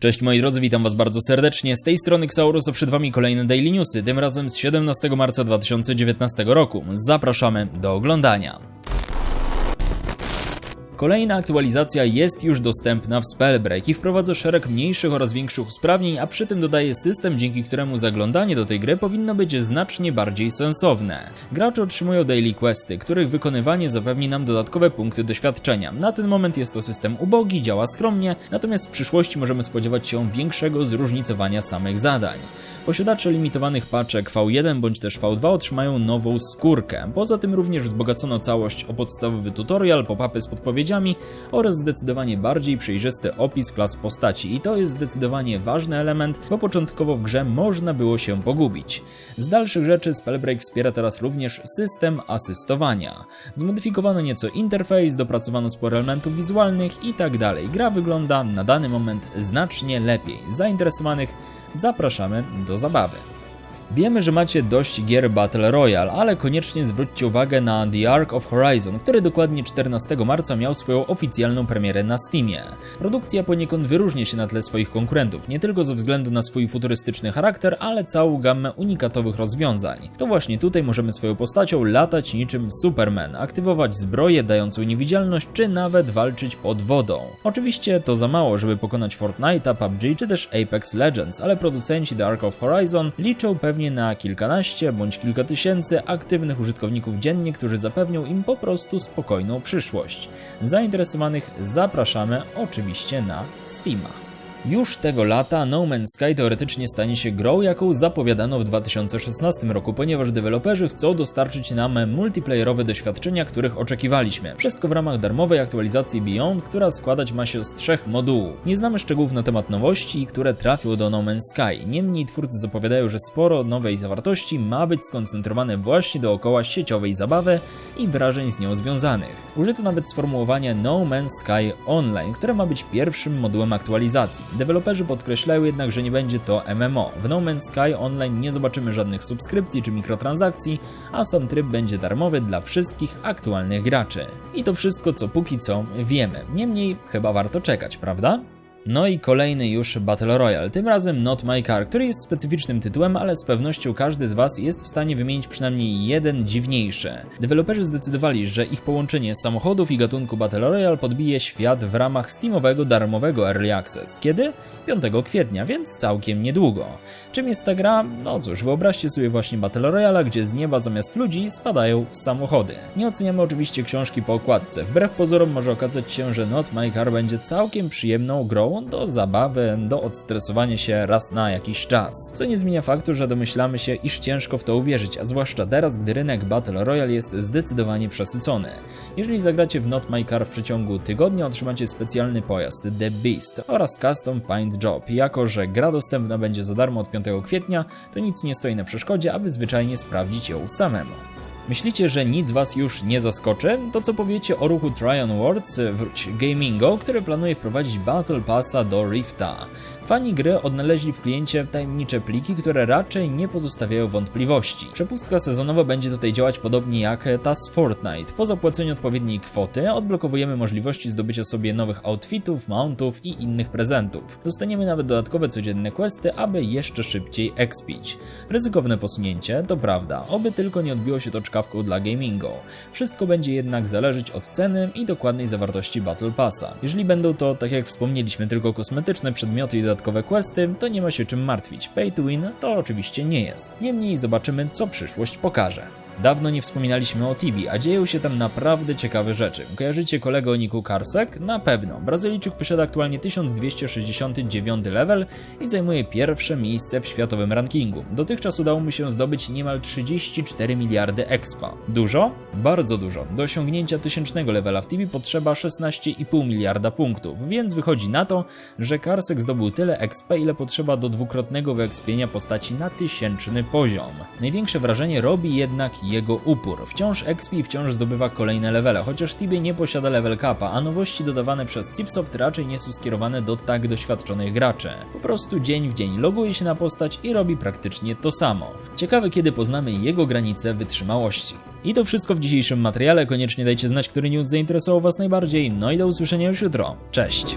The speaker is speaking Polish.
Cześć moi drodzy, witam was bardzo serdecznie. Z tej strony Xaurus, a przed wami kolejne Daily Newsy, tym razem z 17 marca 2019 roku. Zapraszamy do oglądania. Kolejna aktualizacja jest już dostępna w Spellbreak i wprowadza szereg mniejszych oraz większych usprawnień, a przy tym dodaje system, dzięki któremu zaglądanie do tej gry powinno być znacznie bardziej sensowne. Gracze otrzymują daily questy, których wykonywanie zapewni nam dodatkowe punkty doświadczenia. Na ten moment jest to system ubogi, działa skromnie, natomiast w przyszłości możemy spodziewać się większego zróżnicowania samych zadań. Posiadacze limitowanych paczek V1 bądź też V2 otrzymają nową skórkę. Poza tym również wzbogacono całość o podstawowy tutorial, pop-upy z podpowiedziami oraz zdecydowanie bardziej przejrzysty opis klas postaci. I to jest zdecydowanie ważny element, bo początkowo w grze można było się pogubić. Z dalszych rzeczy Spellbreak wspiera teraz również system asystowania. Zmodyfikowano nieco interfejs, dopracowano sporo elementów wizualnych i tak dalej. Gra wygląda na dany moment znacznie lepiej. Zainteresowanych zapraszamy do zabawy. Wiemy, że macie dość gier Battle Royale, ale koniecznie zwróćcie uwagę na The Ark of Horizon, który dokładnie 14 marca miał swoją oficjalną premierę na Steamie. Produkcja poniekąd wyróżnia się na tle swoich konkurentów, nie tylko ze względu na swój futurystyczny charakter, ale całą gamę unikatowych rozwiązań. To właśnie tutaj możemy swoją postacią latać niczym Superman, aktywować zbroję dającą niewidzialność, czy nawet walczyć pod wodą. Oczywiście to za mało, żeby pokonać Fortnite'a, PUBG czy też Apex Legends, ale producenci The Ark of Horizon liczą pewnie na kilkanaście bądź kilka tysięcy aktywnych użytkowników dziennie, którzy zapewnią im po prostu spokojną przyszłość. Zainteresowanych zapraszamy oczywiście na Steama. Już tego lata No Man's Sky teoretycznie stanie się grą, jaką zapowiadano w 2016 roku, ponieważ deweloperzy chcą dostarczyć nam multiplayerowe doświadczenia, których oczekiwaliśmy. Wszystko w ramach darmowej aktualizacji Beyond, która składać ma się z trzech modułów. Nie znamy szczegółów na temat nowości, które trafią do No Man's Sky. Niemniej twórcy zapowiadają, że sporo nowej zawartości ma być skoncentrowane właśnie dookoła sieciowej zabawy i wrażeń z nią związanych. Użyto nawet sformułowanie No Man's Sky Online, które ma być pierwszym modułem aktualizacji. Deweloperzy podkreślają jednak, że nie będzie to MMO. W No Man's Sky Online nie zobaczymy żadnych subskrypcji czy mikrotransakcji, a sam tryb będzie darmowy dla wszystkich aktualnych graczy. I to wszystko, co póki co wiemy. Niemniej chyba warto czekać, prawda? No i kolejny już Battle Royale, tym razem Not My Car, który jest specyficznym tytułem, ale z pewnością każdy z Was jest w stanie wymienić przynajmniej jeden dziwniejszy. Deweloperzy zdecydowali, że ich połączenie samochodów i gatunku Battle Royale podbije świat w ramach Steamowego darmowego Early Access. Kiedy? 5 kwietnia, więc całkiem niedługo. Czym jest ta gra? No cóż, wyobraźcie sobie właśnie Battle Royale, gdzie z nieba zamiast ludzi spadają samochody. Nie oceniamy oczywiście książki po okładce. Wbrew pozorom może okazać się, że Not My Car będzie całkiem przyjemną grą do zabawy, do odstresowania się raz na jakiś czas. Co nie zmienia faktu, że domyślamy się, iż ciężko w to uwierzyć, a zwłaszcza teraz, gdy rynek Battle Royale jest zdecydowanie przesycony. Jeżeli zagracie w Not My Car w przeciągu tygodnia, otrzymacie specjalny pojazd The Beast oraz Custom Paint Job. Jako, że gra dostępna będzie za darmo od 5 kwietnia, to nic nie stoi na przeszkodzie, aby zwyczajnie sprawdzić ją samemu. Myślicie, że nic Was już nie zaskoczy? To co powiecie o ruchu Tryon Awards wróć Gamingo, który planuje wprowadzić Battle Passa do Rifta. Fani gry odnaleźli w kliencie tajemnicze pliki, które raczej nie pozostawiają wątpliwości. Przepustka sezonowa będzie tutaj działać podobnie jak ta z Fortnite. Po zapłaceniu odpowiedniej kwoty odblokowujemy możliwości zdobycia sobie nowych outfitów, mountów i innych prezentów. Dostaniemy nawet dodatkowe codzienne questy, aby jeszcze szybciej expić. Ryzykowne posunięcie, to prawda, oby tylko nie odbiło się to czkawką dla gamingu. Wszystko będzie jednak zależeć od ceny i dokładnej zawartości Battle Passa. Jeżeli będą to, tak jak wspomnieliśmy, tylko kosmetyczne przedmioty i dodatkowe questy, to nie ma się czym martwić. Pay to win to oczywiście nie jest. Niemniej zobaczymy, co przyszłość pokaże. Dawno nie wspominaliśmy o Tibi, a dzieją się tam naprawdę ciekawe rzeczy. Kojarzycie kolegę o niku Karsek? Na pewno. Brazylijczyk posiada aktualnie 1269 level i zajmuje pierwsze miejsce w światowym rankingu. Dotychczas udało mu się zdobyć niemal 34 miliardy expa. Dużo? Bardzo dużo. Do osiągnięcia tysięcznego levela w Tibi potrzeba 16,5 miliarda punktów, więc wychodzi na to, że Karsek zdobył tyle expa, ile potrzeba do dwukrotnego wyekspienia postaci na tysięczny poziom. Największe wrażenie robi jednak jego upór. Wciąż XP wciąż zdobywa kolejne levele, chociaż Tibie nie posiada level capa, a nowości dodawane przez Chipsoft raczej nie są skierowane do tak doświadczonych graczy. Po prostu dzień w dzień loguje się na postać i robi praktycznie to samo. Ciekawe kiedy poznamy jego granice wytrzymałości. I to wszystko w dzisiejszym materiale, koniecznie dajcie znać, który news zainteresował Was najbardziej, no i do usłyszenia już jutro. Cześć!